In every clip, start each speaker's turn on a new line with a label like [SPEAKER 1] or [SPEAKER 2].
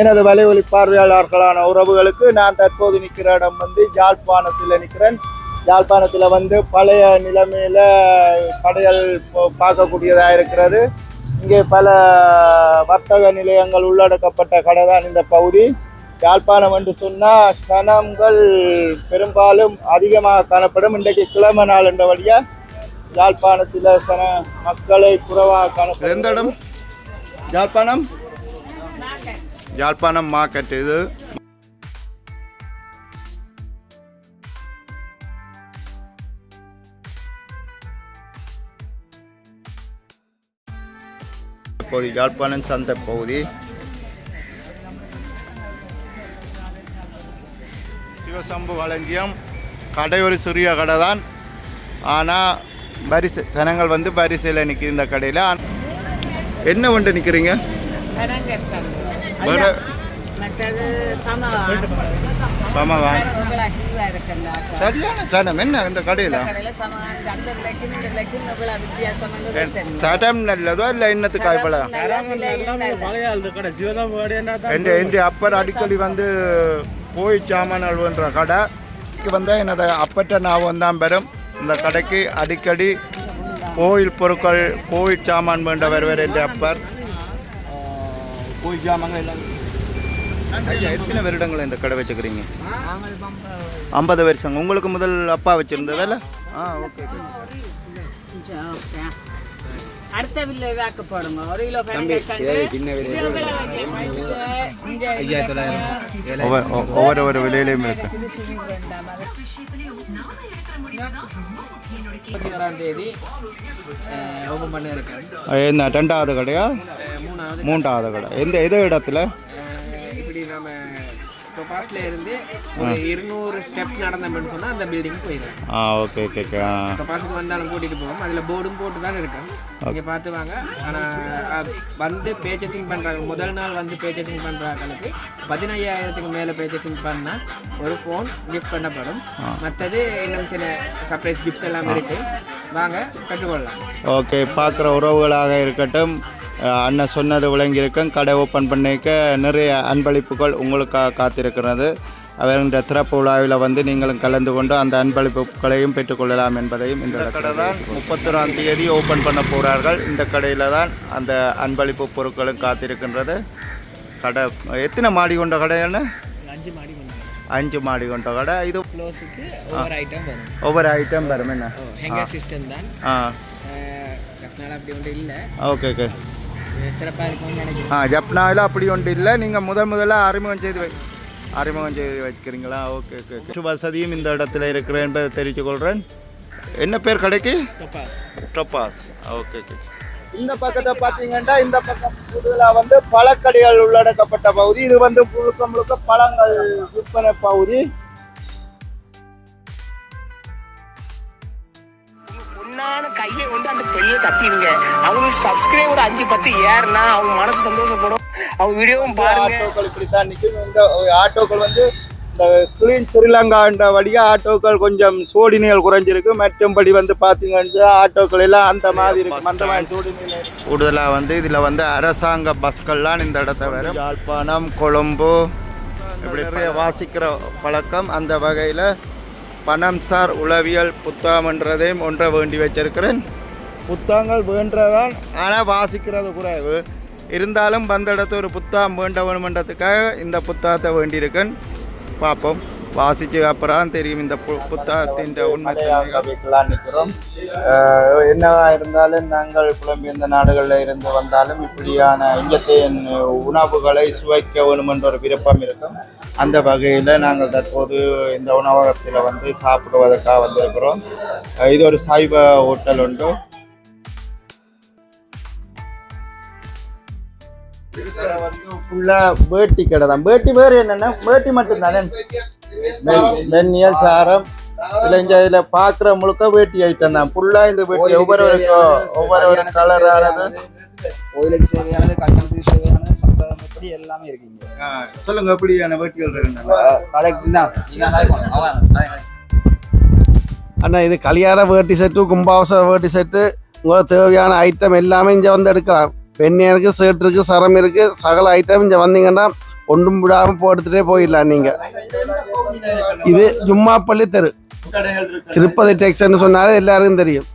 [SPEAKER 1] எனது வலைவழி பார்வையாளர்களான உறவுகளுக்கு நான் தற்போது நிற்கிற இடம் வந்து யாழ்ப்பாணத்தில் நிற்கிறேன் யாழ்ப்பாணத்தில் வந்து பழைய நிலைமையில் கடைகள் பார்க்கக்கூடியதாக இருக்கிறது. இங்கே பல வர்த்தக நிலையங்கள் உள்ளடக்கப்பட்ட கடை தான் இந்த பகுதி. யாழ்ப்பாணம் என்று சொன்னால் சனங்கள் பெரும்பாலும் அதிகமாக காணப்படும். இன்றைக்கு கிழமை நாள் என்ற வழியாக யாழ்ப்பாணத்தில் சன மக்களை குறைவாக காணப்படும் எந்த இடம்? யாழ்ப்பாணம்? யாழ்ப்பாணம் மார்க்கெட் இது. பகுதி யாழ்ப்பாணம் சந்தை பகுதி. சிவசம்பு களஞ்சியம் கடை ஒரு சிறிய கடை தான். ஆனால் வரிசை ஜனங்கள் வந்து வரிசையில் நிற்கிற இந்த கடையில். என்ன கொண்டு நிற்கிறீங்க வேற? சரியான ஜனம் என்ன இந்த கடையில்? தரம் நல்லதோ இல்லை இன்னத்து காய்ப்பழ
[SPEAKER 2] நல்ல விலை இல்லை.
[SPEAKER 3] பழைய ஆளு கடை. சிவதாம்பு கடை என்ன
[SPEAKER 1] என் என் அப்பர் அடிக்கடி வந்து கோயில் சாமான்கள் வேண்ட கடை. இதுக்கு வந்து எனது அப்பட்ட ஞாபகம் தான் பெறும். இந்த கடைக்கு அடிக்கடி கோயில் பொருட்கள் கோயில் சாமான் வேண்ட வருவார் என் அப்பர். எல்லாம் ஐயா எத்தனை வருடங்கள் இந்த கடை வச்சுக்கிறீங்க? ஐம்பது வருஷம் உங்களுக்கு முதல் அப்பா வச்சுருந்ததில்ல ஆ ஓகே.
[SPEAKER 2] அடுத்த வில்லை வாக்க போடுங்க. ஒரு கிலோ
[SPEAKER 1] ஒவ்வொரு ஒரு விலையிலையும் இருக்கு.
[SPEAKER 4] முப்பத்தி ஓராம் தேதி ஓப்பன் பண்ண இருக்கேன்
[SPEAKER 1] என்ன ரெண்டாவது கடையா? மூன்றாவது கடை. எந்த எந்த இடத்துல?
[SPEAKER 4] இப்படி நம்ம இப்போ பாஸ்ட்ல இருந்து ஒரு இருநூறு ஸ்டெப் நடந்தோம்னு சொன்னா அந்த பில்டிங் போயிடும்.
[SPEAKER 1] ஆ ஓகே ஓகே ஓகே
[SPEAKER 4] இப்போ வந்தாலும் கூட்டிட்டு போவோம். அதுல போர்டும் போட்டு தான் இருக்கேன் நீங்க பார்த்து வாங்க. ஆனா அஹ், வந்து பேச்சசிங் பண்றாங்க முதல் நாள் வந்து பேச்சசிங் பண்றாங்களுக்கு பதினையாயிரத்துக்கு மேல பேச்சசிங் பண்ணா ஒரு ஃபோன் கிஃப்ட் பண்ணப்படும். மற்றது இன்னும் சில சர்ப்ரைஸ் கிஃப்ட் எல்லாம் இருக்கு. வாங்க கற்றுக்கொள்ளலாம்.
[SPEAKER 1] ஓகே பார்க்குற உறவுகளாக இருக்கட்டும். அண்ணன் சொன்னது விளங்கியிருக்கும். கடை ஓப்பன் பண்ணிக்க நிறைய அன்பளிப்புகள் உங்களுக்காக காத்திருக்கிறது. அவருடைய திறப்பு விழாவில் வந்து நீங்களும் கலந்து கொண்டு அந்த அன்பளிப்புகளையும் பெற்றுக்கொள்ளலாம் என்பதையும் இந்த கடை தான் முப்பத்தொராம் தேதி ஓப்பன் பண்ண போகிறார்கள் இந்த கடையில் தான் அந்த அன்பளிப்பு பொருட்களும் காத்திருக்கின்றது. கடை எத்தனை மாடி கொண்ட கடை என்ன
[SPEAKER 4] அஞ்சு மாடி
[SPEAKER 1] அஞ்சு மாடி கொண்ட கடை. இது
[SPEAKER 4] ஃப்ளோஸுக்கு ஒவ்வொரு ஐட்டம் வரும்.
[SPEAKER 1] ஒவ்வொரு ஐட்டம் வரும் என்ன?
[SPEAKER 4] ஹெங்கர் சிஸ்டம் தான்.
[SPEAKER 1] ஆ. ஓகே ஓகே ஆ ஜப்னாவில் அப்படி ஒன்று இல்லை. நீங்கள் முதல் முதல்ல அறிமுகம் செய்து வை அறிமுகம் செய்து வைக்கிறீங்களா? Okay okay okay. வசதியும் இந்த இடத்துல இருக்கிறேன் என்பதை தெரிவித்துக் கொள்கிறேன் என்ன பேர் கடைக்கு? டொப்பாஸ். ஓகே ஓகே இந்த பக்கத்தை பார்த்தீங்கன்னா இந்த பக்கம் கூடுதலாக வந்து பழக்கடைகள் உள்ளடக்கப்பட்ட பகுதி. இது வந்து முழுக்க முழுக்க பழங்கள் விற்பனை பகுதி.
[SPEAKER 5] பொண்ணான கையை கொண்டு அந்த பெண்ணில் தட்டிடுங்க. அவங்க சப்ஸ்கிரைபர் அஞ்சு பத்து ஏறுனா அவங்க மனசு சந்தோஷப்படும். அவங்க வீடியோவும் பாருங்க.
[SPEAKER 1] ஆட்டோக்கள் இப்படித்தான் நிற்கும் இந்த ஆட்டோக்கள் வந்து இந்த கிளீன் ஸ்ரீலங்கான்ற வழியாக ஆட்டோக்கள் கொஞ்சம் சோடினிகள் குறைஞ்சிருக்கு. மற்றும்படி வந்து பார்த்தீங்கன்னா ஆட்டோக்கள் எல்லாம் அந்த மாதிரி இருக்கும். அந்த மாதிரி சோடினிகள் கூடுதலாக வந்து இதில் வந்து அரசாங்க பஸ்கள்லாம் இந்த இடத்த வரும். யாழ்ப்பாணம் கொழும்பு இப்படி நிறைய வாசிக்கிற பழக்கம் அந்த வகையில் பணம் சார் உளவியல் புத்தகம்ன்றதையும் ஒன்றை வேண்டி வச்சிருக்கிறேன். புத்தகங்கள் வேண்டதான் ஆனால் வாசிக்கிறது குறைவு. இருந்தாலும் வந்த இடத்து ஒரு புத்தகம் வேண்ட வேணுமன்றதுக்காக இந்த புத்தகத்தை வேண்டியிருக்கேன். பார்ப்போம். வாசிச்சு அப்புறம் தான் தெரியும் இந்த பு புத்தகத்தின் உண்மை நிற்கிறோம் என்னதான் இருந்தாலும் நாங்கள் புலம்பெயர்ந்த நாடுகளில் இருந்து வந்தாலும் இப்படியான இங்கத்தின் உணவுகளை சுவைக்க வேணும் என்ற ஒரு விருப்பம் இருக்கும் அந்த வகையில் நாங்கள் தற்போது இந்த உணவகத்தில் வந்து சாப்பிடுவதற்காக வந்திருக்கிறோம் இது ஒரு சைவ ஹோட்டல் உண்டு ஃபுல்லா வேட்டி கடை தான் வேட்டி வேறு என்னன்னா வேட்டி மட்டும் தானே மென்னியல் சாரம். இல்லை இந்த இதில் பார்க்குற முழுக்க வேட்டி ஐட்டம் தான். ஃபுல்லாக இந்த வேட்டி ஒவ்வொரு ஒவ்வொரு ஒரு கலரானது
[SPEAKER 6] கோயிலுக்கு தேவையானது கல்யாணத்துக்கு தேவையானது சம்பளம் எப்படி எல்லாமே இருக்குங்க
[SPEAKER 1] சொல்லுங்க எப்படியான வேட்டிகள் இருக்குங்க
[SPEAKER 6] கடைக்கு தான்.
[SPEAKER 7] அண்ணா இது கல்யாண வேட்டி செட்டு கும்பாவச வேட்டி செட்டு உங்களுக்கு தேவையான ஐட்டம் எல்லாமே இங்கே வந்து எடுக்கலாம். பெண்ணியருக்கு ஷர்ட் இருக்குது சரம் இருக்குது சகல ஐட்டம் இங்கே வந்தீங்கன்னா
[SPEAKER 8] ஒன்றும் விடாமல் போ எடுத்துகிட்டே போயிடலாம் நீங்கள் இது ஜும்மாப்பள்ளி தெரு.
[SPEAKER 9] கடைகள் இருக்கு
[SPEAKER 8] திருப்பதி டெக்ஸ்ன்னு சொன்னாலே எல்லாருக்கும் தெரியும்.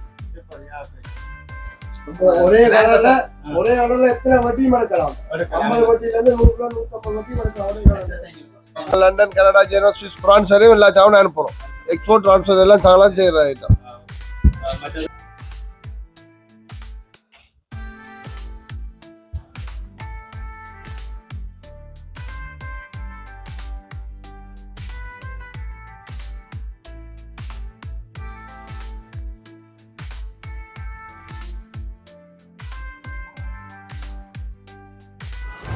[SPEAKER 8] ஒரே கலர்ல ஒரே கலர்ல எத்தனை வட்டியும் எடுக்கலாம் ஐம்பது வட்டியில இருந்து நூறு ரூபா நூத்தம்பது வட்டியும் எடுக்கலாம் London Canada German Swiss France வரையும் எல்லா சாவனும் அனுப்புறோம் எக்ஸ்போர்ட் ட்ரான்ஸ்ஃபர் எல்லாம் சாங்கலாம் செய்யற ஐட்டம்